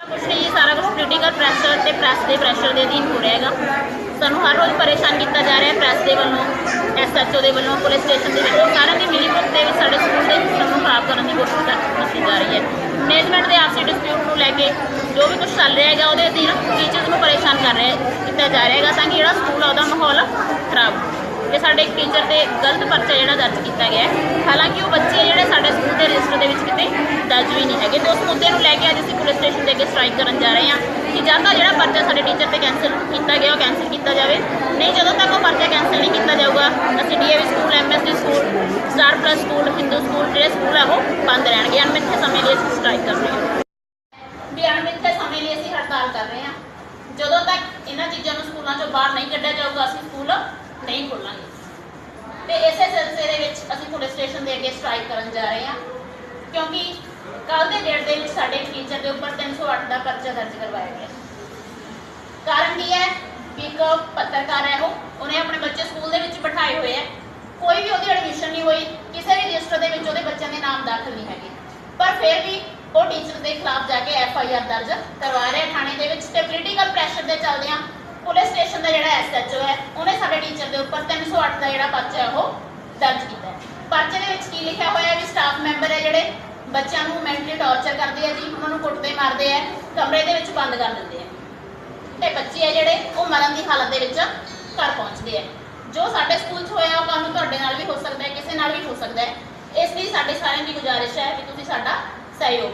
ਕੁਛ ਨਹੀਂ ਸਾਰਾ ਕੁਝ ਪੋਲੀਟੀਕਲ ਪ੍ਰੈਸ਼ਰ ਤੇ ਪ੍ਰੈਸ ਦੇ ਪ੍ਰੈਸ਼ਰ ਦੇ ਅਧੀਨ ਹੋ ਰਿਹਾ ਹੈਗਾ। ਸਾਨੂੰ ਹਰ ਰੋਜ਼ ਪਰੇਸ਼ਾਨ ਕੀਤਾ ਜਾ ਰਿਹਾ ਹੈ ਪ੍ਰੈਸ ਦੇ ਵੱਲੋਂ ਐਸਐਚਓ ਦੇ ਵੱਲੋਂ, ਪੁਲਿਸ ਸਟੇਸ਼ਨ ਦੇ ਵੱਲੋਂ, ਸਾਰਿਆਂ ਦੀ ਮਿਲੀ ਭੁਗਤ ਦੇ ਵਿੱਚ ਸਾਡੇ ਸਕੂਲ ਦੇ ਸਿਸਟਮ ਨੂੰ ਖਰਾਬ ਕਰਨ ਦੀ ਕੋਸ਼ਿਸ਼ ਕੀਤੀ ਜਾ ਰਹੀ ਹੈ। ਮੈਨੇਜਮੈਂਟ ਦੇ ਆਪਸੀ ਡਿਸਪਿਊਟ ਨੂੰ ਲੈ ਕੇ ਜੋ ਵੀ ਕੁਝ ਚੱਲ ਰਿਹਾ ਹੈਗਾ, ਉਹਦੇ ਅਧੀਨ ਟੀਚਰਸ ਨੂੰ ਪਰੇਸ਼ਾਨ ਕਰ ਰਿਹਾ ਕੀਤਾ ਜਾ ਰਿਹਾ ਹੈਗਾ ਤਾਂ ਕਿ ਜਿਹੜਾ ਸਕੂਲ ਆ, ਉਹਦਾ ਮਾਹੌਲ ਖਰਾਬ ਇਹ ਸਾਡੇ ਇੱਕ ਟੀਚਰ ਤੇ ਗਲਤ ਪਰਚਾ ਜਿਹੜਾ ਦਰਜ ਕੀਤਾ ਗਿਆ ਹੈ। ਹਾਲਾਂਕਿ ਉਹ ਬੱਚੇ ਜਿਹੜੇ ਸਾਡੇ ਸਕੂਲ ਦੇ ਰਜਿਸਟਰ ਦੇ ਵਿੱਚ ਕਿਤੇ ਦਰਜ ਵੀ ਨਹੀਂ ਹੈਗੇ ਤੇ ਉਸ ਮੁੱਦੇ ਨੂੰ ਲੈ ਕੇ ਅੱਜ ਅਸੀਂ ਪੁਲਿਸ ਸਟੇਸ਼ਨ ਦੇ ਅੱਗੇ ਸਟ੍ਰਾਈਕ ਕਰਨ ਜਾ ਰਹੇ ਹਾਂ ਕਿ ਜਾਂ ਤਾਂ ਜਿਹੜਾ ਪਰਚਾ ਸਾਡੇ ਕੈਂਸਲ ਕੀਤਾ ਗਿਆ, ਉਹ ਕੈਂਸਲ ਕੀਤਾ ਜਾਵੇ। ਨਹੀਂ, ਜਦੋਂ ਤੱਕ ਉਹ ਪਰਚਾ ਕੈਂਸਲ ਨਹੀਂ ਕੀਤਾ ਜਾਊਗਾ, ਅਸੀਂ DAV school MSD school star plus school Hindu school ਜਿਹੜੇ ਸਕੂਲ ਆ, ਉਹ ਬੰਦ ਰਹਿਣਗੇ। ਅਣਮਿੱਥੇ ਸਮੇਂ ਲਈ ਅਸੀਂ ਸਟ੍ਰਾਈਕ ਕਰ ਰਹੇ ਹਾਂ। ਵੀ ਅਣਮਿੱਥੇ ਸਮੇਂ ਲਈ ਅਸੀਂ ਹੜਤਾਲ ਕਰ ਰਹੇ ਹਾਂ। ਜਦੋਂ ਤੱਕ ਇਹਨਾਂ ਚੀਜ਼ਾਂ ਨੂੰ ਸਕੂਲਾਂ ਚੋਂ ਬਾਹਰ ਨਹੀਂ ਕੱਢਿਆ ਜਾਊਗਾ, ਅਸੀਂ ਸਕੂਲ ਨਹੀਂ ਖੋਲਾਂਗੇ। ਤੇ ਇਸੇ ਸਿਲਸਿਲੇ ਵਿੱਚ ਅਸੀਂ ਪੁਲਿਸ ਸਟੇਸ਼ਨ ਦੇ ਅੱਗੇ ਸਟ੍ਰਾਈਕ ਕਰਨ ਜਾ ਰਹੇ ਹਾਂ। ਕਿਉਂਕਿ ਕੱਲ ਦੇ ਡੇਟ ਦੇ ਵਿੱਚ ਸਾਡੇ ਟੀਚਰ ਦੇ ਉੱਪਰ 308 ਦਾ ਪਰਚਾ ਦਰਜ ਕਰਵਾਇਆ ਗਿਆ। ਕਾਰਨ ਕੀ ਹੈ? ਵੀ ਇੱਕ ਪੱਤਰਕਾਰ ਹੈ ਉਹ, ਉਹਨੇ ਆਪਣੇ ਬੱਚੇ ਸਕੂਲ ਦੇ ਵਿੱਚ ਬਿਠਾਏ ਹੋਏ ਹੈ। ਕੋਈ ਵੀ ਉਹਦੀ ਐਡਮਿਸ਼ਨ ਨਹੀਂ ਹੋਈ, ਕਿਸੇ ਰਜਿਸਟਰ ਦੇ ਵਿੱਚ ਉਹਦੇ ਬੱਚਿਆਂ ਦੇ ਨਾਮ ਦਾਖਲ ਨਹੀਂ ਹੈਗੇ। ਪਰ ਫਿਰ ਵੀ ਉਹ ਟੀਚਰ ਦੇ ਖਿਲਾਫ ਜਾ ਕੇ ਐਫ ਆਈ ਆਰ ਦਰਜ ਕਰਵਾ ਰਿਹਾ ਥਾਣੇ ਦੇ ਵਿੱਚ ਤੇ ਪੋਲੀਟੀਕਲ ਪ੍ਰੈਸ਼ਰ ਦੇ ਚੱਲਦਿਆਂ ਪੁਲਿਸ ਸਟੇਸ਼ਨ ਦਾ ਜਿਹੜਾ ਐਸਐਚਓ ਹੈ, ਉਹਨੇ ਸਾਡੇ ਟੀਚਰ ਦੇ ਉੱਪਰ 308 ਦਾ ਜਿਹੜਾ ਪਰਚਾ ਹੈ, ਉਹ ਦਰਜ ਕੀਤਾ ਹੈ। ਪਰਚੇ ਦੇ ਵਿੱਚ ਕੀ ਲਿਖਿਆ ਹੋਇਆ ਹੈ ਵੀ ਸਟਾਫ ਮੈਂਬਰ ਹੈ ਜਿਹੜੇ ਬੱਚਿਆਂ ਨੂੰ ਮੈਂਟਲੀ ਟੌਰਚਰ ਕਰਦੇ ਆ ਜੀ, ਉਹਨਾਂ ਨੂੰ ਕੁੱਟਦੇ ਮਾਰਦੇ ਆ, ਕਮਰੇ ਦੇ ਵਿੱਚ ਬੰਦ ਕਰ ਦਿੰਦੇ ਬੱਚੇ ਆ ਜਿਹੜੇ, ਉਹ ਮਰਨ ਦੀ ਹਾਲਤ ਦੇ ਵਿੱਚ ਘਰ ਪਹੁੰਚਦੇ ਆ। ਜੋ ਸਾਡੇ ਸਕੂਲ 'ਚ ਹੋਇਆ, ਉਹ ਕੰਮ ਤੁਹਾਡੇ ਨਾਲ ਵੀ ਹੋ ਸਕਦਾ ਹੈ, ਕਿਸੇ ਨਾਲ ਵੀ ਹੋ ਸਕਦਾ ਹੈ। ਇਸ ਲਈ ਸਾਡੇ ਸਾਰਿਆਂ ਦੀ ਗੁਜ਼ਾਰਿਸ਼ ਹੈ ਕਿ ਤੁਸੀਂ ਸਾਡਾ ਸਹਿਯੋਗ